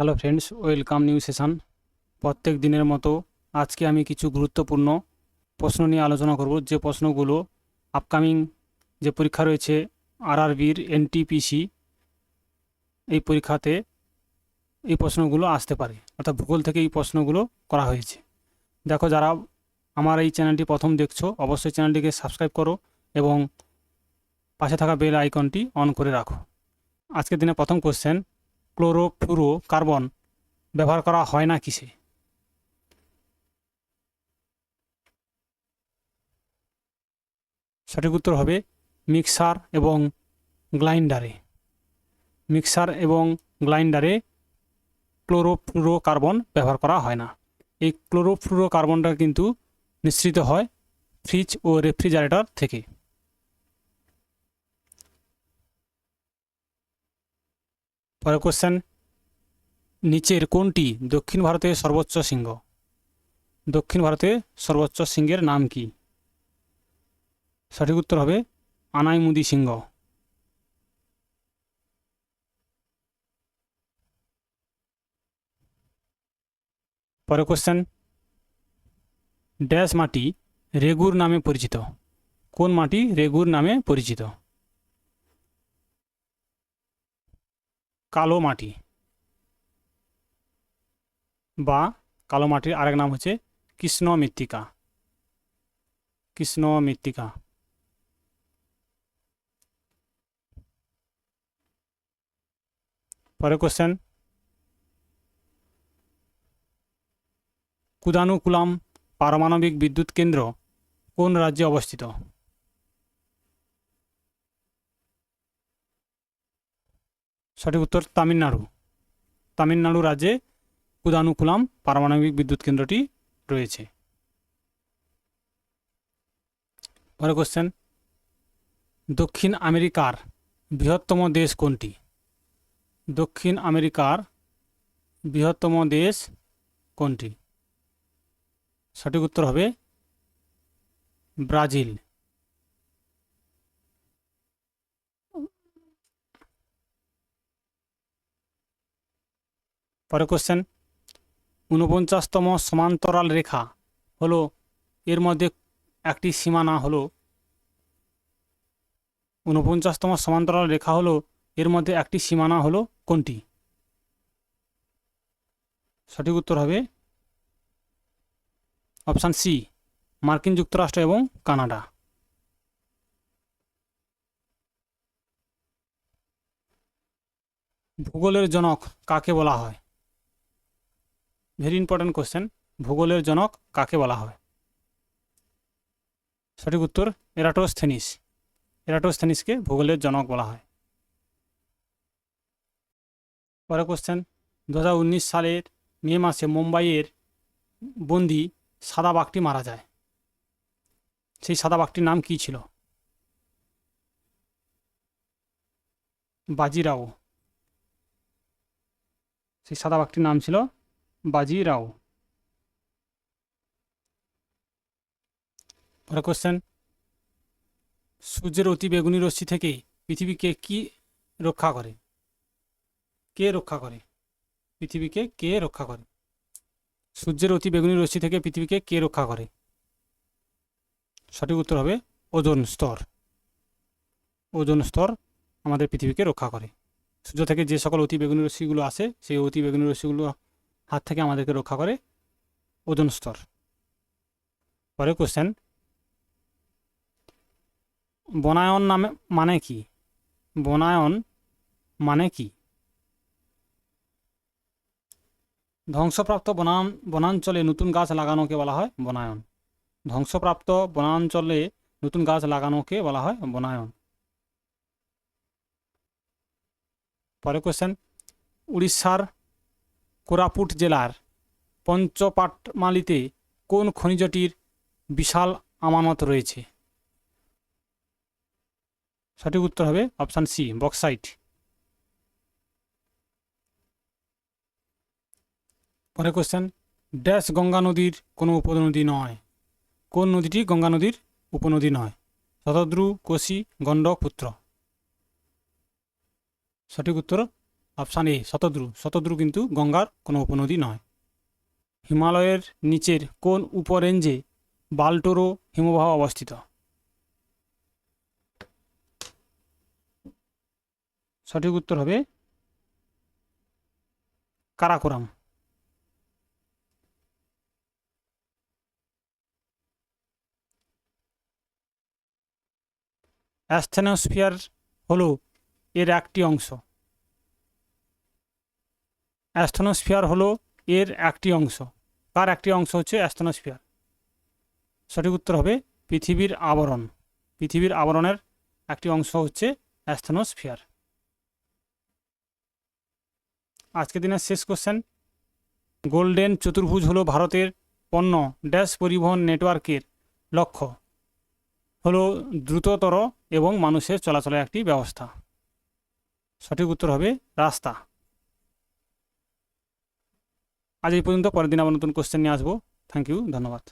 Hello friends welcome new session প্রত্যেক দিনের মতো আজকে আমি কিছু গুরুত্বপূর্ণ প্রশ্ন নিয়ে আলোচনা করব। যে প্রশ্নগুলো আপকামিং যে পরীক্ষা রয়েছে আরআরবির এনটিপিসি এই পরীক্ষাতে এই প্রশ্নগুলো আসতে পারে। অর্থাৎ ভূগোল থেকে এই প্রশ্নগুলো করা হয়েছে। দেখো যারা আমার এই চ্যানেলটি প্রথম দেখছ, অবশ্যই চ্যানেলটিকে সাবস্ক্রাইব করো এবং পাশে থাকা বেল আইকনটি অন করে রাখো। আজকের দিনে প্রথম কোশ্চেন ক্লোরোফ্লুরো কার্বন ব্যবহার করা হয় না কিসে? সঠিক উত্তর হবে মিক্সার এবং গ্লাইন্ডারে। মিক্সার এবং গ্লাইন্ডারে ক্লোরোফ্লুরো কার্বন ব্যবহার করা হয় না। এই ক্লোরোফ্লুরো কার্বনটা কিন্তু নিঃসৃত হয় ফ্রিজ ও রেফ্রিজারেটর থেকে। পরের কোশ্চেন নিচের কোনটি দক্ষিণ ভারতের সর্বোচ্চ শৃঙ্গ? দক্ষিণ ভারতের সর্বোচ্চ শৃঙ্গের নাম কি? সঠিক উত্তর হবে আনাইমুদি সিংহ পরের কোশ্চেন ড্যাশ মাটি রেগুর নামে পরিচিত। কোন মাটি রেগুর নামে পরিচিত? কালো মাটি বা কালো মাটির আরেক নাম হচ্ছে কৃষ্ণ মৃত্তিকা। কৃষ্ণ মৃত্তিকা। পরে কোশ্চেন কুদানুকুলাম পারমাণবিক বিদ্যুৎ কেন্দ্র কোন রাজ্যে অবস্থিত? সঠিক উত্তর তামিলনাড়ু। তামিলনাড়ু রাজ্যে কুদানুকুলাম পারমাণবিক বিদ্যুৎ কেন্দ্রটি রয়েছে। পরে কোশ্চেন দক্ষিণ আমেরিকার বৃহত্তম দেশ কোনটি? দক্ষিণ আমেরিকার বৃহত্তম দেশ কোনটি? সঠিক উত্তর হবে ব্রাজিল। পরে কোশ্চেন ঊনপঞ্চাশতম সমান্তরাল রেখা হলো, এর মধ্যে একটি সীমানা হলো। ঊনপঞ্চাশতম সমান্তরাল রেখা হলো, এর মধ্যে একটি সীমানা হলো কোনটি? সঠিক উত্তর হবে অপশান সি মার্কিন যুক্তরাষ্ট্র এবং কানাডা। ভূগোলের জনক কাকে বলা হয়? ভেরি ইম্পর্ট্যান্ট কোশ্চেন ভূগোলের জনক কাকে বলা হয় সঠিক উত্তর, এরাটোস্থেনিস। এরাটোস্থেনিসকে ভূগোলের জনক বলা হয়। পরে কোশ্চেন দু হাজার উনিশ সালের মে মাসে মুম্বাইয়ের বন্দি সাদা বাঘটি মারা যায়। সেই সাদা বাঘটির নাম কী ছিল? বাজিরাও। সেই সাদা বাঘটির নাম ছিল বাজিরাও পরে কোশ্চেন সূর্যের অতি বেগুনি রশ্মি থেকে পৃথিবীকে কি রক্ষা করে? কে রক্ষা করে? পৃথিবীকে কে রক্ষা করে? সূর্যের অতি বেগুনি রশ্মি থেকে পৃথিবীকে কে রক্ষা করে? সঠিক উত্তর হবে ওজোন স্তর। ওজোন স্তর আমাদের পৃথিবীকে রক্ষা করে। সূর্য থেকে যে সকল অতি বেগুনি রশ্মিগুলো আসে, সেই অতি বেগুনি রশ্মিগুলো হাত থেকে আমাদেরকে রক্ষা করে ওজোন স্তর। পরে কোশ্চেন বনায়ন নামে মানে কি? বনায়ন মানে কি? ধ্বংসপ্রাপ্ত বনান, বনাঞ্চলে নতুন গাছ লাগানোকে বলা হয় বনায়ন। ধ্বংসপ্রাপ্ত বনাঞ্চলে নতুন গাছ লাগানোকে বলা হয় বনায়ন। পরে কোশ্চেন উড়িষ্যার কোরাপুট জেলার পঞ্চপাটমালিতে কোন খনিজটির বিশাল আমানত রয়েছে? সঠিক উত্তর হবে অপশান সি বক্সাইট পরে কোশ্চেন ড্যাশ গঙ্গা নদীর কোনো উপনদী নয়? কোন নদীটি গঙ্গা নদীর উপনদী নয়? শতদ্রু, কোশি গণ্ডক পুত্র। সঠিক উত্তর অপশান এ শতদ্রু শতদ্রু কিন্তু গঙ্গার কোনো উপনদী নয়। হিমালয়ের নিচের কোন উপরেঞ্জে বাল্টোরো হিমবাহ অবস্থিত? সঠিক উত্তর হবে কারাকোরাম। অ্যাস্থেনোস্ফিয়ার হলো এর একটি অংশ। অ্যাস্থেনোস্ফিয়ার হলো এর একটি অংশ। তার একটি অংশ হচ্ছে অ্যাস্থেনোস্ফিয়ার? সঠিক উত্তর হবে পৃথিবীর আবরণ। পৃথিবীর আবরণের একটি অংশ হচ্ছে অ্যাস্থেনোস্ফিয়ার। আজকের দিনের শেষ কোশ্চেন গোল্ডেন চতুর্ভুজ হলো ভারতের পণ্য ড্যাশ পরিবহন নেটওয়ার্কের লক্ষ্য। হলো দ্রুততর এবং মানুষের চলাচলের একটি ব্যবস্থা। সঠিক উত্তর হবে রাস্তা। আজ এই পর্যন্ত পরের দিন আবার নতুন কোশ্চেন নিয়ে আসব। থ্যাংক ইউ ধন্যবাদ।